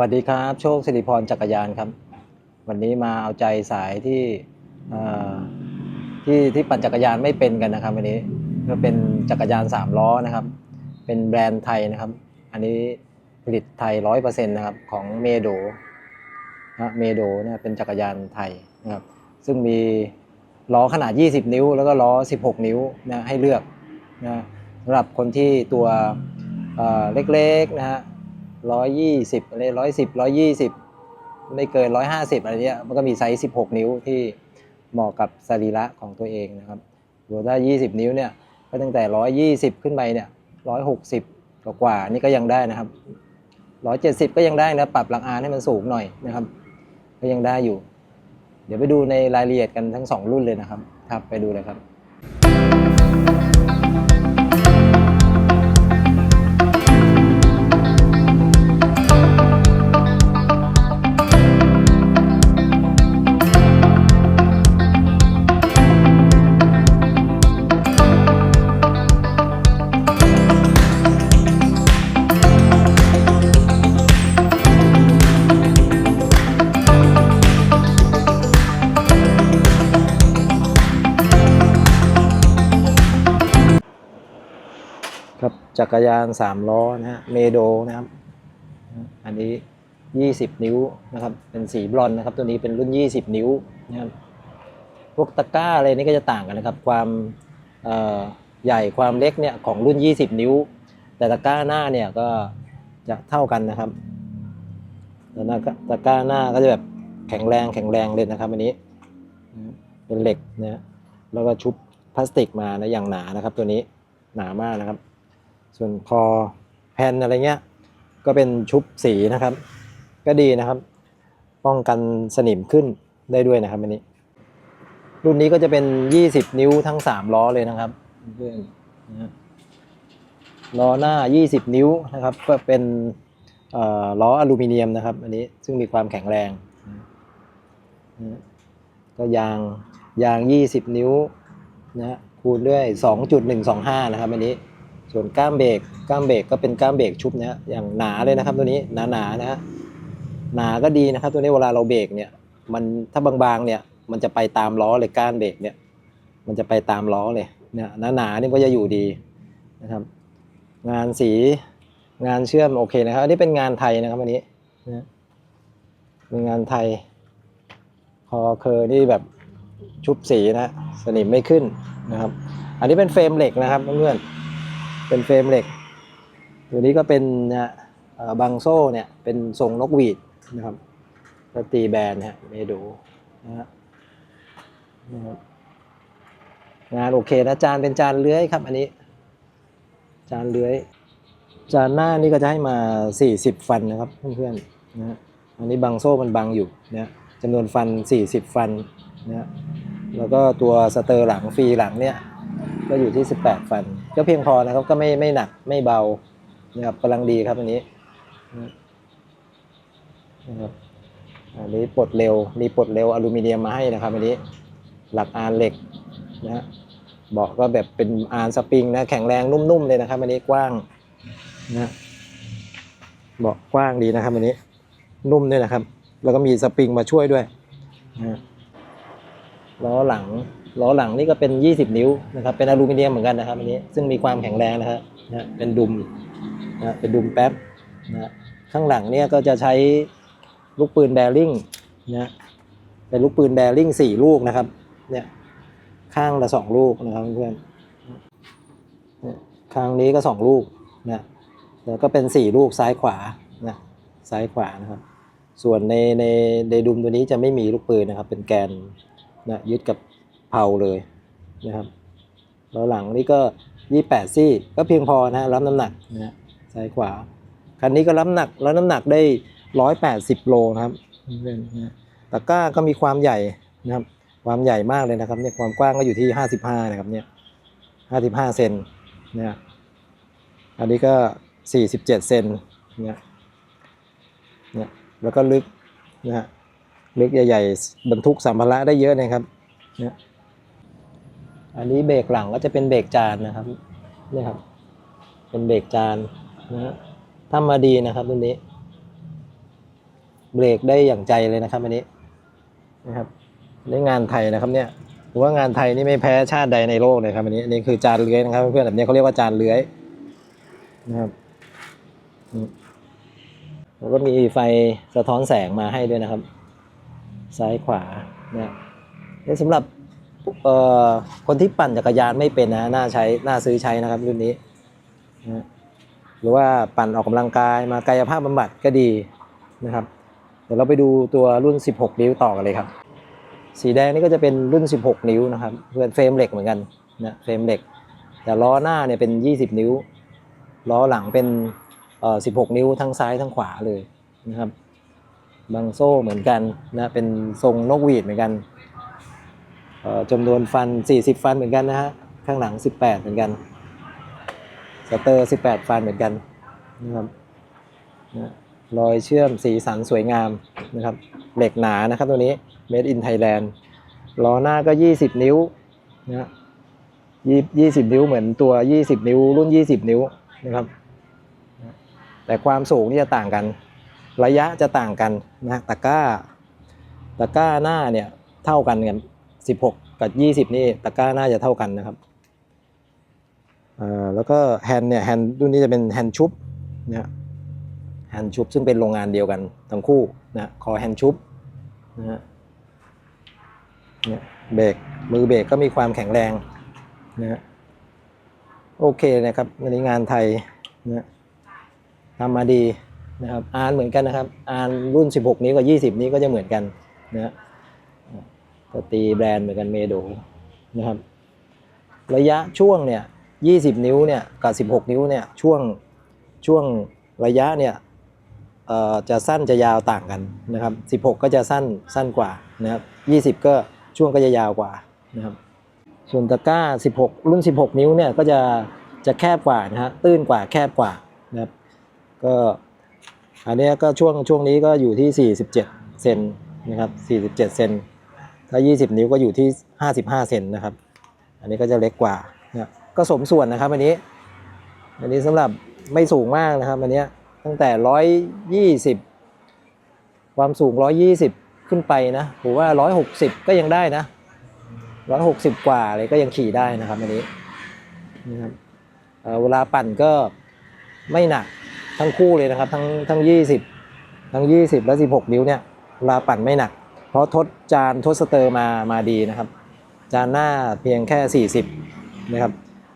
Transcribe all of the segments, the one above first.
วัสดีครับ โชคสิริพรจักรยานครับ วันนี้มาเอาใจสายที่ที่ที่ปั่นจักรยานไม่เป็นกันนะครับวันนี้ก็เป็นจักรยานสามล้อนะครับ เป็นแบรนด์ไทยนะครับ อันนี้ผลิตไทยร้อยเปอร์เซ็นต์นะครับของเมโดนะเมโดเนี่ยเป็นจักรยานไทยนะครับ ซึ่งมีล้อขนาด 20 นิ้ว แล้วก็ล้อ 16 นิ้วนะให้เลือกนะสำหรับคนที่ตัวเล็กๆนะฮะ ร้อยยี่สิบอะไรร้อยสิบร้อยยี่สิบไม่เกินร้อยห้าสิบอะไรเนี้ยมันก็มีไซส์สิบหกนิ้วที่เหมาะกับสรีระของตัวเองนะครับหรือถ้ายี่สิบนิ้วเนี่ยก็ตั้งแต่ร้อยยี่สิบขึ้นไปเนี่ยร้อยหกสิบกว่านี่ก็ยังได้นะครับร้อยเจ็ดสิบก็ยังได้นะปรับหลักอานให้มันสูงหน่อยนะครับ ก็ยังได้อยู่ เดี๋ยวไปดูในรายละเอียดกันทั้งสองรุ่นเลยนะครับครับไปดูเลยครับ จักรยานสามล้อนะฮะเมโดนะครับ อันนี้ 20 นิ้วนะครับ เป็นสีบลอนด์นะครับ ตัวนี้เป็นรุ่น 20 นิ้วนะครับ พวกตะกร้าอะไรนี่ก็จะต่างกันนะครับ ความใหญ่ความเล็กเนี่ยของรุ่น 20 นิ้ว แต่ตะกร้าหน้าเนี่ยก็จะเท่ากันนะครับแต่หน้าก็ตะกร้าหน้าก็จะแบบแข็งแรงแข็งแรงเลยนะครับ อันนี้ เป็นเหล็กนะแล้วก็ชุบพลาสติกมานะอย่างหนานะครับ ตัวนี้หนามากนะครับ ส่วนคอแผ่นอะไรเงี้ย ก็เป็นชุบสีนะครับ ก็ดีนะครับ ป้องกันสนิมขึ้นได้ด้วยนะครับอันนี้ รุ่นนี้ก็จะเป็น 20 นิ้วทั้ง 3 ล้อเลยนะครับเพื่อนนะล้อหน้า 20 นิ้วนะครับ ก็เป็นล้ออลูมิเนียมนะครับ อันนี้ซึ่งมีความแข็งแรง ก็ยางยาง 20 นิ้วนะฮะคูณด้วย 2.125 นะครับอันนี้ ส่วนก้ามเบรกก้ามเบรกก็เป็นก้ามเบรกชุบนะฮะอย่างหนาเลยนะครับตัวนี้หนาหนานะฮะหนาก็ดีนะครับ ตัวนี้เวลาเราเบรกเนี่ย มันถ้าบางๆเนี่ยมันจะไปตามล้อเลยก้านเบรกเนี่ย มันจะไปตามล้อเลยเนี่ยหนาหนานี่ก็จะอยู่ดีนะครับ งานสีงานเชื่อมโอเคนะครับอันนี้เป็นงานไทยนะครับอันนี้นะเป็นงานไทยคอเคอร์นี่แบบชุบสีนะฮะสนิมไม่ขึ้นนะครับ อันนี้เป็นเฟรมเหล็กนะครับเพื่อนๆ เป็นเฟรมเหล็ก ตัวนี้ก็เป็นนะบังโซ่เนี่ยเป็นทรงนกหวีดนะครับก็ตีแบนนะฮะเมดูนะฮะงานโอเคนะจานเป็นจานเลื้อยครับอันนี้ จานเลื้อย จานหน้านี่ก็จะให้มา 40 ฟันนะครับเพื่อนๆนะฮะอันนี้บังโซ่มันบังอยู่นะจำนวนฟัน 40 ฟันนะฮะแล้วก็ตัวสเตอร์หลังฟรีหลังเนี่ยก็อยู่ที่ 18 ฟัน ก็เพียงพอนะครับ ก็ไม่ไม่หนักไม่เบานะครับกำลังดีครับอันนี้นะครับอันนี้ปลดเร็วมีปลดเร็วอลูมิเนียมมาให้นะครับอันนี้หลักอานเหล็กนะเบาะก็แบบเป็นอานสปริงนะแข็งแรงนุ่มๆเลยนะครับอันนี้กว้างนะเบาะกว้างดีนะครับอันนี้นุ่มด้วยนะครับ แล้วก็มีสปริงมาช่วยด้วยนะล้อหลัง ล้อหลังนี่ก็เป็น 20 นิ้วนะครับเป็นอลูมิเนียมเหมือนกันนะครับอันนี้ซึ่งมีความแข็งแรงนะครับนะเป็นดุมนะเป็นดุมแป๊บนะข้างหลังเนี่ยก็จะใช้ลูกปืนแบริ่งนะเป็นลูกปืนแบริ่งสี่ลูกนะครับเนี่ยข้างละสองลูกนะครับเพื่อนข้างนี้ก็สองลูกนะแล้วก็เป็นสี่ลูกซ้ายขวานะซ้ายขวานะครับ ส่วนในในในดุมตัวนี้จะไม่มีลูกปืนนะครับ เป็นแกนนะยึดกับ เผาเลยนะครับแล้วหลังนี่ก็ 28 ซี่ก็เพียงพอนะรับน้ำหนักนะฮะซ้ายขวาคันนี้ก็รับน้ำหนักแล้วน้ำหนักได้ 180 โลนะครับเพื่อนๆนะตะกร้าก็มีความใหญ่นะครับความใหญ่มากเลยนะครับเนี่ยความกว้างก็อยู่ที่ 55 นะครับเนี่ย 55 เซนเนี่ยอันนี้ก็ 47 เซนเนี่ยเนี่ยแล้วก็ลึกนะฮะลึกใหญ่ ๆ บรรทุกสัมภาระได้เยอะนะครับเนี่ย อันนี้เบรกหลังก็จะเป็นเบรกจานนะครับนี่ครับ เป็นเบรกจานนะฮะทำมาดีนะครับตัวนี้ เบรกได้อย่างใจเลยนะครับอันนี้นะครับนี่งานไทยนะครับเนี่ยผมว่างานไทยนี่ไม่แพ้ชาติใดในโลกเลยครับอันนี้อันนี้คือจานเลื้อยนะครับ เพื่อนๆแบบนี้เขาเรียกว่าจานเลื้อยนะครับแล้วก็มีไฟสะท้อนแสงมาให้ด้วยนะครับ ซ้ายขวานะนี่สำหรับ คนที่ปั่นจักรยานไม่เป็นนะน่าใช้น่าซื้อใช้นะครับรุ่นนี้ หรือว่าปั่นออกกำลังกายมากายภาพบำบัดก็ดีนะครับ เดี๋ยวเราไปดูตัวรุ่น 16 นิ้วต่อกันเลยครับ สีแดงนี่ก็จะเป็นรุ่น 16 นิ้วนะครับเพื่อนเฟรมเหล็กเหมือนกันนะเฟรมเหล็ก แต่ล้อหน้าเนี่ยเป็น 20 นิ้ว ล้อหลังเป็นเอ่อ16 นิ้วทั้งซ้ายทั้งขวาเลยนะครับบางโซ่เหมือนกันนะเป็นทรงนกหวีดเหมือนกัน จำนวนฟัน 40 ฟันเหมือนกันนะฮะ ข้างหลัง 18 เหมือนกัน สเตอร์ 18 ฟันเหมือนกันนะครับรอยเชื่อมสีสันสวยงามนะครับ เหล็กหนานะครับตัวนี้ Made in Thailand ล้อหน้าก็ 20 นิ้วนะยี่20นิ้วเหมือนตัว 20 นิ้ว รุ่น 20 นิ้วนะครับแต่ความสูงนี่จะต่างกัน ระยะจะต่างกันนะตะกร้า ตะกร้าหน้าเนี่ยเท่ากันกัน 16 กับ 20 นี่ตะกร้าน้าจะเท่ากันนะครับอ่าแล้วก็แฮนด์เนี่ยแฮนด์รุ่นนี้จะเป็นแฮนด์ชุบนะแฮนด์ชุบซึ่งเป็นโรงงานเดียวกันทั้งคู่นะคอแฮนด์ชุบนะฮะเนี่ยเบรกมือเบรกก็มีความแข็งแรงนะโอเคนะครับวันนงานไทยนะทำมาดีนะครับอานเหมือนกันนะครับอานรุ่น 16นิ้กับ 20 นี้ก็จะเหมือนกันนะฮะ ก็ตีแบรนด์เหมือนกันเมโดนะครับ ระยะช่วงเนี่ย20 นิ้วเนี่ยกับ 16 นิ้วเนี่ยช่วงช่วงระยะเนี่ยเอ่อจะสั้นจะยาวต่างกันนะครับ 16 ก็จะสั้นสั้นกว่านะครับ20 ก็ช่วงก็จะยาวกว่านะครับส่วนตะกร้า 16 รุ่น 16 นิ้วเนี่ยก็จะจะแคบกว่านะฮะตื้นกว่าแคบกว่านะครับก็อันนี้ก็ช่วงช่วงนี้ก็อยู่ที่ 47 เซนนะครับ 47 เซน ถ้า 20 นิ้วก็อยู่ที่ 55 เซนนะครับ อันนี้ก็จะเล็กกว่านะก็สมส่วนนะครับอันนี้ อันนี้สำหรับไม่สูงมากนะครับอันนี้ตั้งแต่ 120 ความสูง 120 ขึ้นไปนะผมว่า 160 ก็ยังได้นะ 160 กว่าเลยก็ยังขี่ได้นะครับอันนี้นะครับเเวลาปั่นก็ไม่หนักทั้งคู่เลยนะครับ ทั้งทั้ง 20 ทั้ง 20 และ 16 นิ้วเนี่ยเวลาปั่นไม่หนัก เพราะทดจานทดสเตอร์มามาดีนะครับ จานหน้าเพียงแค่ 40 นะครับ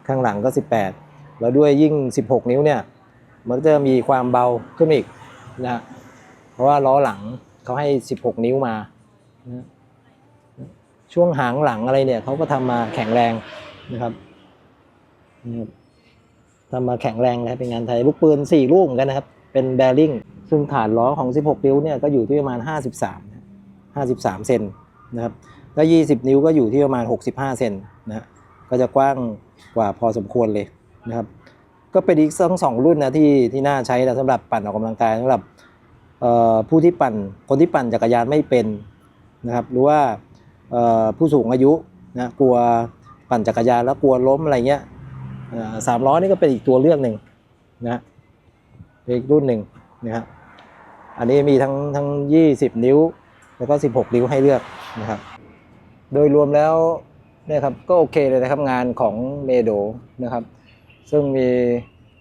ข้างหลังก็ 18 แล้วด้วยยิ่ง 16 นิ้วเนี่ยมันก็จะมีความเบาขึ้นอีกนะเพราะว่าล้อหลังเขาให้ 16 นิ้วมานะช่วงหางหลังอะไรเนี่ยเขาก็ทำมาแข็งแรงนะครับทำมาแข็งแรงนะครับเป็นงานไทยลูกปืน 4 ลูกเหมือนกันนะครับ เป็นแบริ่งซึ่งฐานล้อของ 16 นิ้วเนี่ยก็อยู่ที่ประมาณ 53 53 เซนนะครับแล้ว 20 นิ้วก็อยู่ที่ประมาณ 65 เซนนะก็จะกว้างกว่าพอสมควรเลยนะครับ ก็เป็นอีกทั้งสองรุ่นนะที่ที่น่าใช้นะสำหรับปั่นออกกำลังกายสำหรับผู้ที่ปั่นคนที่ปั่นจักรยานไม่เป็นนะครับ หรือว่าผู้สูงอายุนะกลัวปั่นจักรยานแล้วกลัวล้มอะไรเงี้ยสามล้อนี่ก็เป็นอีกตัวเลือกหนึ่งนะอีกรุ่นหนึ่งนะฮะอันนี้มีทั้งทั้ง 20 นิ้ว แล้วก็ 16นิ้วให้เลือกนะครับ โดยรวมแล้วเนี่ยครับก็โอเคเลยนะครับงานของเมโดนะครับ ซึ่งมี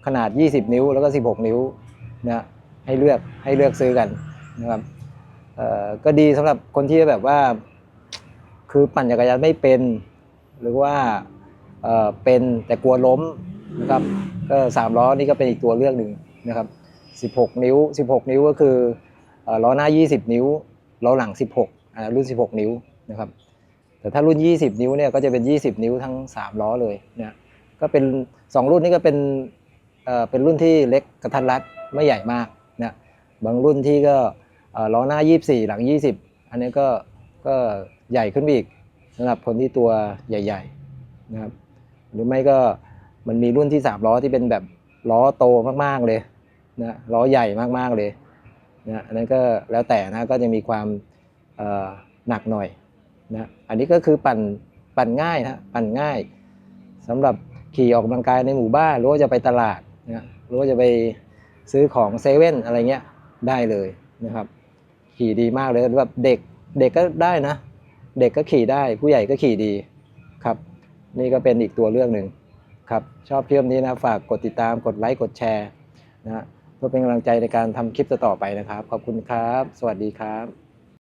ขนาด 20 นิ้วแล้วก็ 16 นิ้วนะให้เลือกให้เลือกซื้อกันนะครับก็ดีสำหรับคนที่แบบว่า คือปั่นจักรยานไม่เป็น หรือว่าเเป็นแต่กลัวล้มนะครับก็สามล้อนี่ก็เป็นอีกตัวเลือกหนึ่งนะครับ 16 นิ้ว 16 นิ้วก็คืออล้อหน้า 20 นิ้ว ล้อหลัง 16อ่ารุ่น 16 นิ้วนะครับแต่ถ้ารุ่น 20 นิ้วเนี่ยก็จะเป็น 20 นิ้วทั้ง 3 ล้อเลยนะก็เป็น 2 รุ่นนี้ก็เป็นเอ่อเป็นรุ่นที่เล็กกระทัดรัดไม่ใหญ่มากนะบางรุ่นที่ก็เอ่อล้อหน้า 24 หลัง 20 อันนี้ก็ก็ใหญ่ขึ้นอีกสำหรับคนที่ตัวใหญ่ๆนะครับหรือไม่ก็มันมีรุ่นที่สามล้อที่เป็นแบบล้อโตมากๆเลยนะล้อใหญ่มากๆเลย นะอันนั้นก็แล้วแต่นะก็จะมีความหนักหน่อยนะอันนี้ก็คือปั่นปั่นง่ายนะปั่นง่ายสำหรับขี่ออกกำลังกายในหมู่บ้านหรือว่าจะไปตลาดนะหรือว่าจะไปซื้อของเซเว่นอะไรเงี้ยได้เลยนะครับ ขี่ดีมากเลยแบบเด็กเด็กก็ได้นะ เด็กก็ขี่ได้ผู้ใหญ่ก็ขี่ดีครับ นี่ก็เป็นอีกตัวเรื่องหนึ่งครับ ชอบคลิปนี้นะฝากกดติดตามกดไลค์กดแชร์นะฮะ เพื่อเป็นกำลังใจในการทำคลิปต่อๆไปนะครับ ขอบคุณครับ สวัสดีครับ